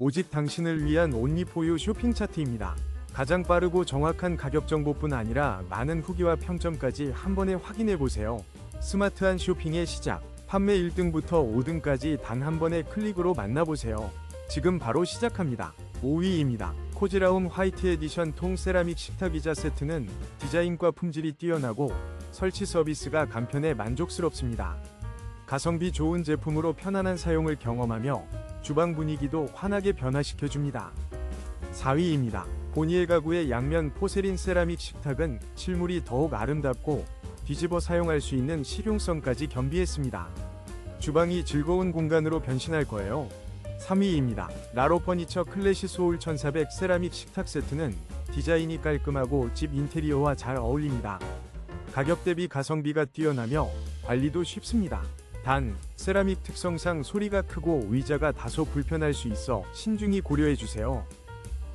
오직 당신을 위한 온리포유 쇼핑 차트입니다. 가장 빠르고 정확한 가격 정보뿐 아니라 많은 후기와 평점까지 한 번에 확인해 보세요. 스마트한 쇼핑의 시작. 판매 1등부터 5등까지 단 한 번의 클릭으로 만나보세요. 지금 바로 시작합니다. 5위입니다. 코지라움 화이트 에디션 통 세라믹 식탁 의자 세트는 디자인과 품질이 뛰어나고 설치 서비스가 간편해 만족스럽습니다. 가성비 좋은 제품으로 편안한 사용을 경험하며 주방 분위기도 환하게 변화시켜줍니다. 4위입니다. 보니엘 가구의 양면 포세린 세라믹 식탁은 실물이 더욱 아름답고 뒤집어 사용할 수 있는 실용성까지 겸비했습니다. 주방이 즐거운 공간으로 변신할 거예요. 3위입니다. 라로 퍼니처 클래시 소울 1400 세라믹 식탁 세트는 디자인이 깔끔하고 집 인테리어와 잘 어울립니다. 가격 대비 가성비가 뛰어나며 관리도 쉽습니다. 단, 세라믹 특성상 소리가 크고 의자가 다소 불편할 수 있어 신중히 고려해주세요.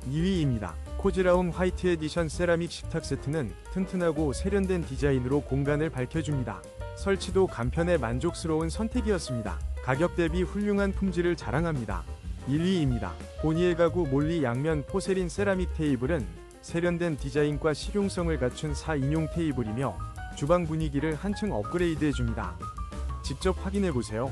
2위입니다. 코지라움 화이트 에디션 세라믹 식탁 세트는 튼튼하고 세련된 디자인으로 공간을 밝혀줍니다. 설치도 간편해 만족스러운 선택이었습니다. 가격 대비 훌륭한 품질을 자랑합니다. 1위입니다. 보니엘 가구 몰리 양면 포세린 세라믹 테이블은 세련된 디자인과 실용성을 갖춘 4인용 테이블이며 주방 분위기를 한층 업그레이드해줍니다. 직접 확인해 보세요.